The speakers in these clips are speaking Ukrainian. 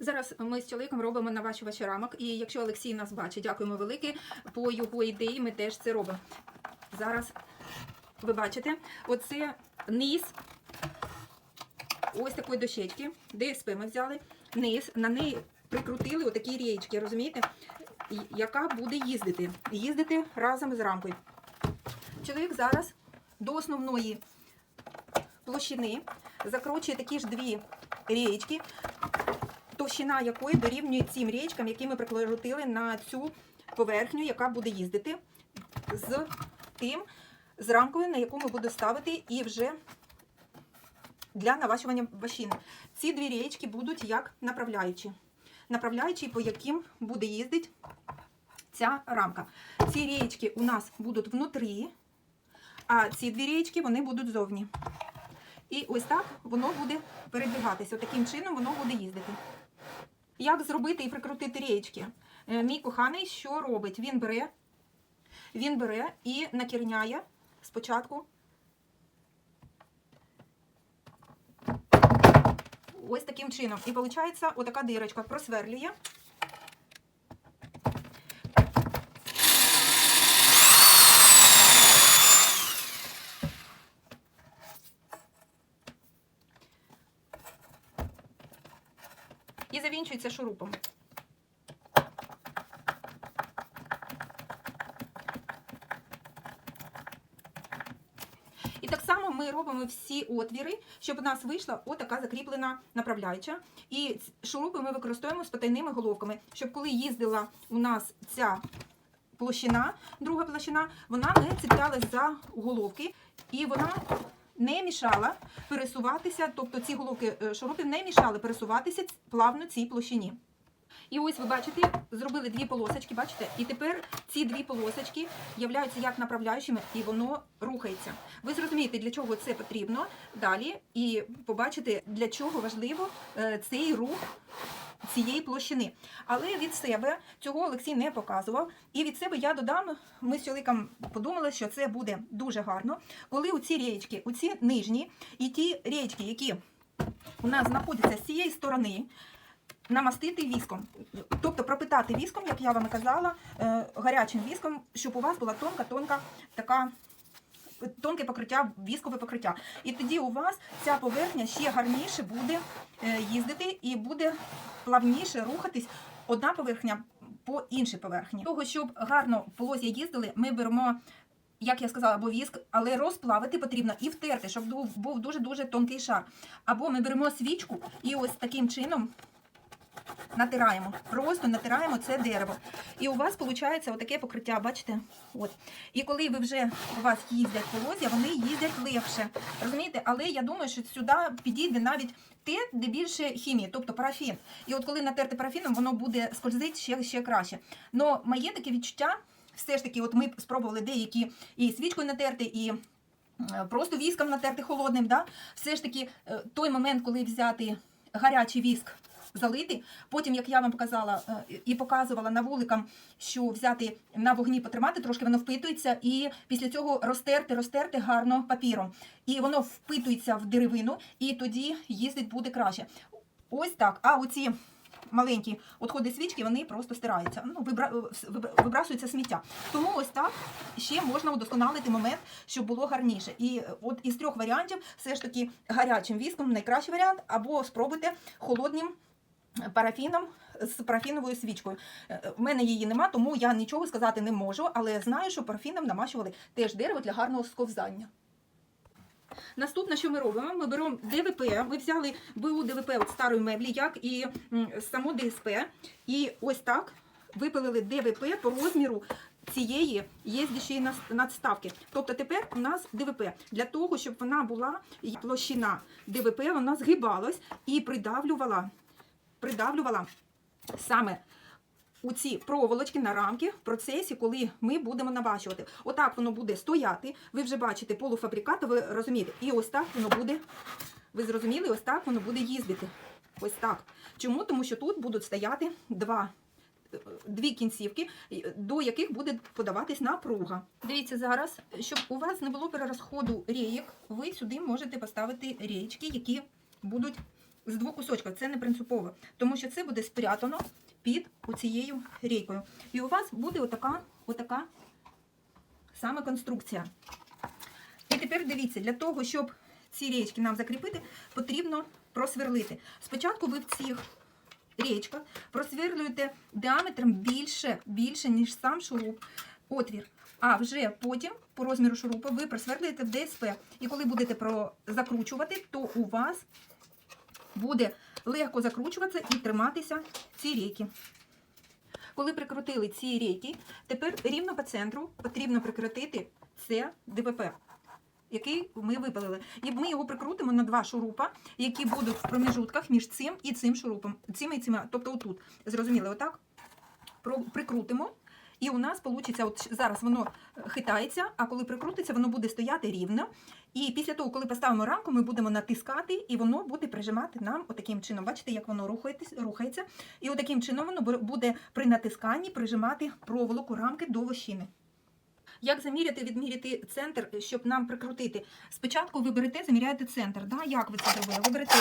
Зараз ми з чоловіком робимо наващувачі рамок, і якщо Олексій нас бачить, дякуємо велике. По його ідеї ми теж це робимо. Зараз ви бачите, оце низ ось такої дощечки, ДСП ми взяли, низ, на неї прикрутили отакі рієчки, розумієте, яка буде їздити. Їздити разом з рамкою. Чоловік зараз до основної площини закручує такі ж дві рієчки, товщина якої дорівнює цим річкам, які ми прикрутили на цю поверхню, яка буде їздити з тим, з рамкою, на яку ми будемо ставити і вже для наващування ващини. Ці дві річки будуть як направляючі. Направляючі, по яким буде їздити ця рамка. Ці річки у нас будуть внутрі, а ці дві річки вони будуть зовні. І ось так воно буде передвигатися. Таким чином воно буде їздити. Як зробити і прикрутити річки? Е, Мій коханий що робить? Він бере, він бере і накірняє спочатку ось таким чином. І виходить отака дирочка просверлює. І завінчується шурупом. І так само ми робимо всі отвіри, щоб у нас вийшла отака закріплена направляюча. І шурупи ми використовуємо з потайними головками, щоб коли їздила у нас ця площина, друга площина, вона не цеплялась за головки і вона не мішала пересуватися, тобто ці головки е, шурупів не мішали пересуватися плавно цій площині. І ось ви бачите, зробили дві полосочки, бачите? І тепер ці дві полосочки являються як направляючими, і воно рухається. Ви зрозумієте, для чого це потрібно далі, і побачите, для чого важливо е, цей рух цієї площини. Але від себе цього Олексій не показував. І від себе я додам, ми з чоловіком подумали, що це буде дуже гарно, коли у ці річки, у ці нижні, і ті річки, які у нас знаходяться з цієї сторони, намастити віском, тобто пропитати віском, як я вам казала, е, гарячим віском, щоб у вас була тонка-тонка така. Тонке покриття, віскове покриття. І тоді у вас ця поверхня ще гарніше буде е, їздити і буде плавніше рухатись одна поверхня по іншій поверхні. Того, щоб гарно полозя їздили, ми беремо, як я сказала, або віск, але розплавити потрібно і втерти, щоб був- був дуже-дуже тонкий шар. Або ми беремо свічку і ось таким чином натираємо. Просто натираємо це дерево. І у вас виходить отаке покриття, бачите? От. І коли ви вже у вас їздять полозя, вони їздять легше. Розумієте? Але я думаю, що сюди підійде навіть те, де більше хімії, тобто парафін. І от коли натерти парафіном, воно буде скользити ще, ще краще. Но моє таке відчуття, все ж таки, от ми спробували деякі і свічкою натерти, і е, просто віском натерти холодним. Да? Все ж таки, е, той момент, коли взяти гарячий віск, залити. Потім, як я вам показала е, і показувала на вуликам, що взяти на вогні потримати, трошки воно впитується, і після цього розтерти, розтерти гарно папіром. І воно впитується в деревину, і тоді їздить буде краще. Ось так. А оці маленькі отходи свічки, вони просто стираються. Ну, вибра... вибра- вибрасується сміття. Тому ось так ще можна удосконалити момент, щоб було гарніше. І е, от із трьох варіантів, все ж таки гарячим віском найкращий варіант, або спробуйте холодним парафіном з парафіновою свічкою. Е, В мене її нема, тому я нічого сказати не можу, але знаю, що парафіном намащували теж дерево для гарного сковзання. Наступне, що ми робимо, ми беремо ДВП. Ми взяли БУ ДВП от старої меблі, як і само ДСП. І ось так випилили ДВП по розміру цієї їздячої надставки. Тобто тепер у нас ДВП. Для того, щоб вона була площина ДВП, вона згибалась і придавлювала, придавлювала саме у ці проволочки на рамки в процесі, коли ми будемо наващувати. Отак воно буде стояти. Ви вже бачите полуфабрикат, ви розумієте. І ось так воно буде. Ви зрозуміли, ось так воно буде їздити. Ось так. Чому? Тому що тут будуть стояти два. Дві кінцівки, до яких буде подаватись напруга. Дивіться зараз, щоб у вас не було перерозходу рієк, ви сюди можете поставити рієчки, які будуть з двох кусочків. Це не принципово, тому що це буде спрятано під оцією рейкою. І у вас буде отака, отака саме конструкція. І тепер дивіться, для того, щоб ці річки нам закріпити, потрібно просверлити. Спочатку ви в цих річках просверлюєте діаметром більше, більше, ніж сам шуруп, отвір. А вже потім, по розміру шурупа, ви просверлюєте в ДСП. І коли будете закручувати, то у вас буде легко закручуватися і триматися ці рейки. Коли прикрутили ці рейки, тепер рівно по центру потрібно прикрутити це ДВП, який ми випалили. І ми його прикрутимо на два шурупа, які будуть в проміжутках між цим і цим шурупом. Цим і цим, тобто отут. Зрозуміли, отак? Прикрутимо. І у нас вийде, от зараз воно хитається, а коли прикрутиться, воно буде стояти рівно. І після того, коли поставимо рамку, ми будемо натискати, і воно буде прижимати нам отаким чином. Бачите, як воно рухається. І отаким чином воно буде при натисканні прижимати проволоку рамки до вощини. Як заміряти, відміряти центр, щоб нам прикрутити? Спочатку ви берете, заміряєте центр. Да? Як ви це зробили? Ви берете,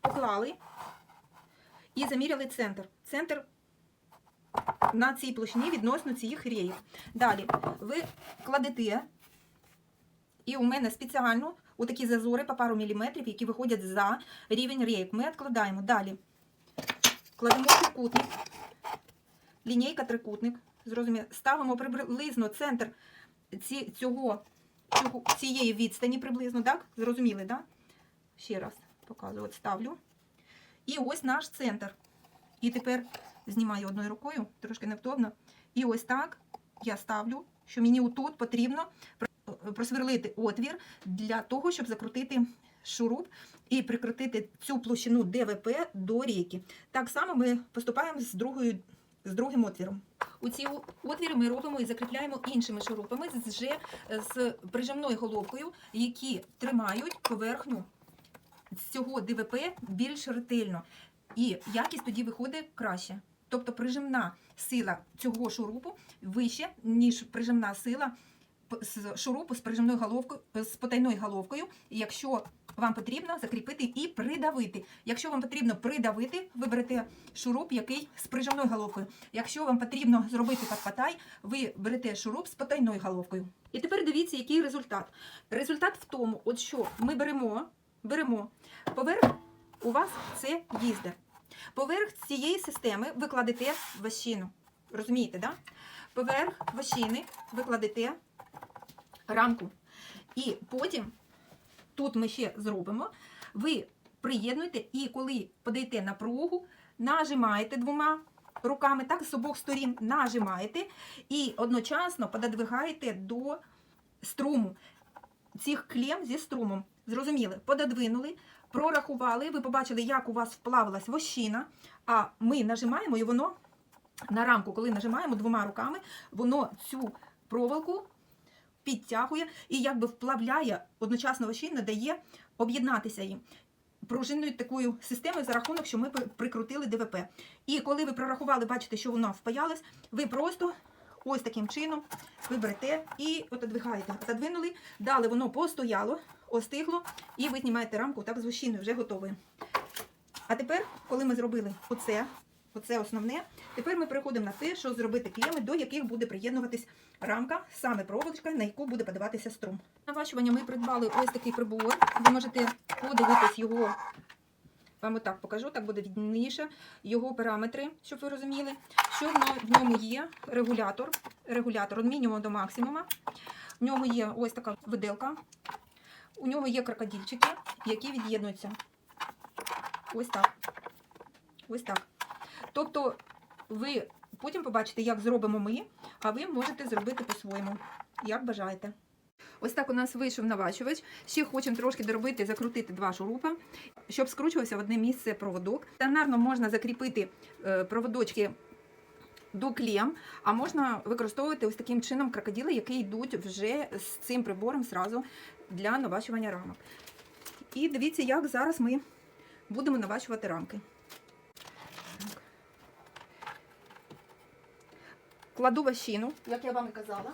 поклали і заміряли центр. Центр на цій площині відносно цих реїв. Далі ви кладете, і у мене спеціально отакі зазори по пару міліметрів, які виходять за рівень рейк. Ми відкладаємо. Далі кладемо трикутник, лінійка трикутник. Ставимо приблизно центр ці, цього, цього, цієї відстані приблизно, так? Зрозуміли, так? Ще раз показую, от ставлю. І ось наш центр. І тепер знімаю одною рукою, трошки невдобно. І ось так я ставлю, що мені тут потрібно просверлити отвір для того, щоб закрутити шуруп і прикрутити цю площину ДВП до рейки. Так само ми поступаємо з, другою, з другим отвіром. У ці отвіри ми робимо і закріпляємо іншими шурупами вже з прижимною головкою, які тримають поверхню цього ДВП більш ретельно. І якість тоді виходить краще. Тобто прижимна сила цього шурупу вища, ніж прижимна сила шурупу з прижимною головкою, з потайною головкою, якщо вам потрібно закріпити і придавити. Якщо вам потрібно придавити, ви берете шуруп, який з прижимною головкою. Якщо вам потрібно зробити патпатай, ви берете шуруп з потайною головкою. І тепер дивіться, який результат. Результат в тому, от що ми беремо, беремо поверх у вас це їзде. Поверх цієї системи ви кладете ващину. Розумієте, да? Поверх ващини ви кладете рамку. І потім, тут ми ще зробимо, ви приєднуєте і коли подаєте напругу, нажимаєте двома руками, так, з обох сторін нажимаєте і одночасно пододвигаєте до струму цих клем зі струмом. Зрозуміли, пододвинули, прорахували, ви побачили, як у вас вплавилась вощина, а ми нажимаємо, і воно на рамку, коли нажимаємо двома руками, воно цю проволоку підтягує і якби вплавляє одночасно вощина, дає об'єднатися їм. Пружинною такою системою за рахунок, що ми прикрутили ДВП. І коли ви прорахували, бачите, що воно впаялось, ви просто ось таким чином ви берете і отодвигаєте. Отодвинули, далі воно постояло, остигло, і ви знімаєте рамку так з вощиною, вже готовою. А тепер, коли ми зробили оце, оце основне, тепер ми переходимо на те, що зробити клеми, до яких буде приєднуватись рамка, саме проволочка, на яку буде подаватися струм. На ващування ми придбали ось такий прибор. Ви можете подивитись його. Вам отак покажу, так буде відніше. Його параметри, щоб ви розуміли, що в ньому є регулятор, регулятор від мінімуму до максимума. В ньому є ось така виделка. У нього є крокодильчики, які від'єднуються. Ось так. Ось так. Тобто ви потім побачите, як зробимо ми, а ви можете зробити по-своєму, як бажаєте. Ось так у нас вийшов навачувач. Ще хочемо трошки доробити, закрутити два шурупа, щоб скручувався в одне місце проводок. Стандартно можна закріпити е, проводочки до клем, а можна використовувати ось таким чином крокодили, які йдуть вже з цим прибором зразу для навачування рамок. І дивіться, як зараз ми будемо навачувати рамки. Кладу ващину, як я вам і казала.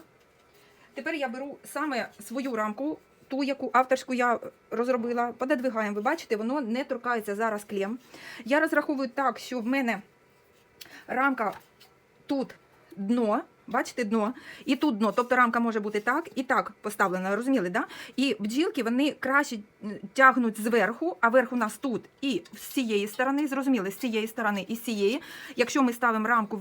Тепер я беру саме свою рамку, ту, яку авторську я розробила, пододвигаємо. Ви бачите, воно не торкається зараз клем. Я розраховую так, що в мене рамка тут дно. Бачите дно, і тут дно, тобто рамка може бути так і так поставлена, розуміли, да? І бджілки вони краще тягнуть зверху, а верх у нас тут і з цієї сторони, зрозуміли, з цієї сторони і з цієї. Якщо ми ставимо рамку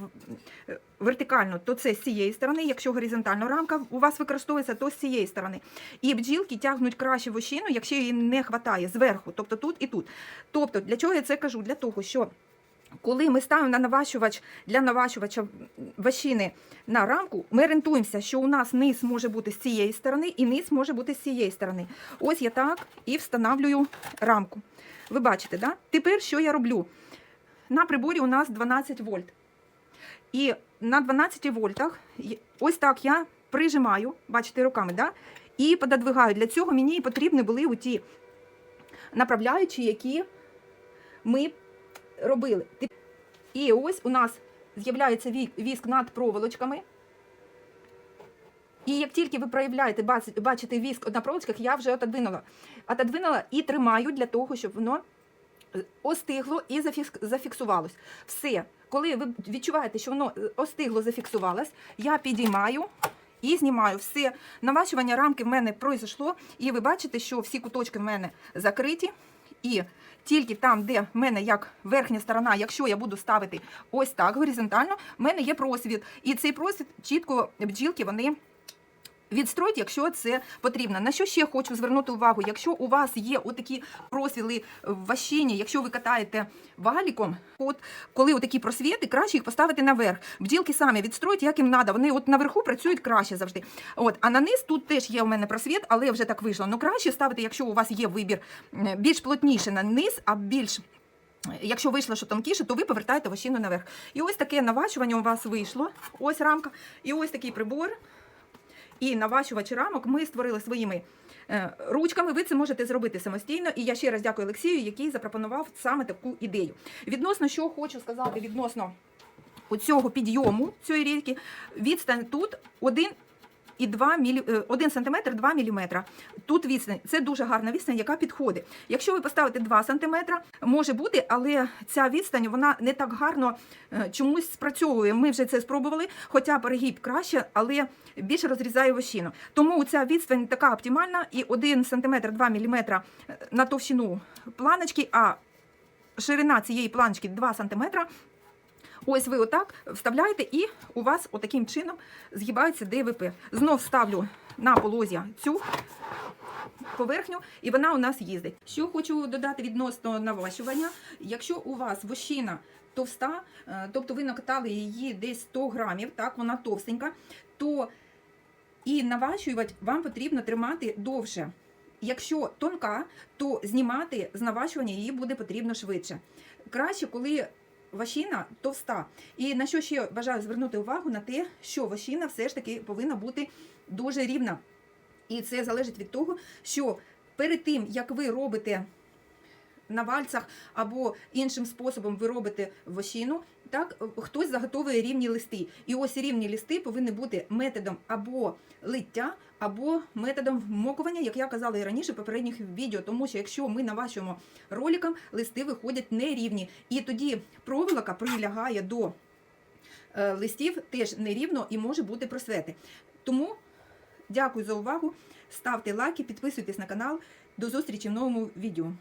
е, вертикально, то це з цієї сторони. Якщо горизонтально рамка у вас використовується, то з цієї сторони. І бджілки тягнуть краще вощину, якщо її не вистачає зверху, тобто тут і тут. Тобто, для чого я це кажу? Для того, що коли ми ставимо на наващувач для наващувача ващини на рамку, ми орієнтуємося, що у нас низ може бути з цієї сторони і низ може бути з цієї сторони. Ось я так і встановлюю рамку. Ви бачите, да? Тепер що я роблю? На приборі у нас 12 вольт. І на 12 вольтах ось так я прижимаю, бачите, руками, да? і пододвигаю. Для цього мені потрібні були оті направляючі, які ми робили. І ось у нас з'являється віск над проволочками. І як тільки ви проявляєте, бачите віск на проволочках, я вже отодвинула. Отодвинула і тримаю для того, щоб воно остигло і зафіксувалось. Все. Коли ви відчуваєте, що воно остигло, зафіксувалось, я підіймаю і знімаю все. Наващування рамки в мене пройшло, і ви бачите, що всі куточки в мене закриті. І тільки там, де в мене як верхня сторона, якщо я буду ставити ось так горизонтально, в мене є просвіт. І цей просвіт чітко бджілки вони. Відстроїть, якщо це потрібно. На що ще хочу звернути увагу? Якщо у вас є отакі просвіли в ващині, якщо ви катаєте валіком, от коли отакі просвіти, краще їх поставити наверх. Бджілки самі відстроють, як їм треба. Вони от наверху працюють краще завжди. От, а на низ тут теж є у мене просвіт, але вже так вийшло. Ну краще ставити, якщо у вас є вибір більш плотніше на низ, а більш. Якщо вийшло, що тонкіше, то ви повертаєте вощину наверх. І ось таке навачування у вас вийшло. Ось рамка. І ось такий прибор і наващувач рамок ми створили своїми е, ручками. Ви це можете зробити самостійно. І я ще раз дякую Олексію, який запропонував саме таку ідею. Відносно що хочу сказати, відносно оцього підйому цієї рейки, відстань тут 1 і 2 мілі... 1 см 2 мм. Тут відстань. Це дуже гарна відстань, яка підходить. Якщо ви поставите 2 см, може бути, але ця відстань вона не так гарно е, чомусь спрацьовує. Ми вже це спробували, хоча перегиб краще, але більше розрізає вощину. Тому ця відстань така оптимальна і 1 см 2 мм на товщину планочки, а ширина цієї планочки 2 см. Ось ви отак вставляєте, і у вас отаким чином згибається ДВП. Знов ставлю на полозі цю поверхню, і вона у нас їздить. Що хочу додати відносно наващування. Якщо у вас вощина товста, е, тобто ви накатали її десь 100 грамів, так, вона товстенька, то і наващувати вам потрібно тримати довше. Якщо тонка, то знімати з наващування її буде потрібно швидше. Краще, коли ващина товста. І на що ще бажаю звернути увагу на те, що ващина все ж таки повинна бути дуже рівна. І це залежить від того, що перед тим, як ви робите на вальцах або іншим способом ви робите вощину, так хтось заготовує рівні листи. І ось рівні листи повинні бути методом або лиття, або методом вмокування, як я казала і раніше в попередніх відео. Тому що якщо ми наващуємо роликом, листи виходять нерівні. І тоді проволока прилягає до е, листів теж нерівно і може бути просвети. Тому дякую за увагу. Ставте лайки, підписуйтесь на канал. До зустрічі в новому відео.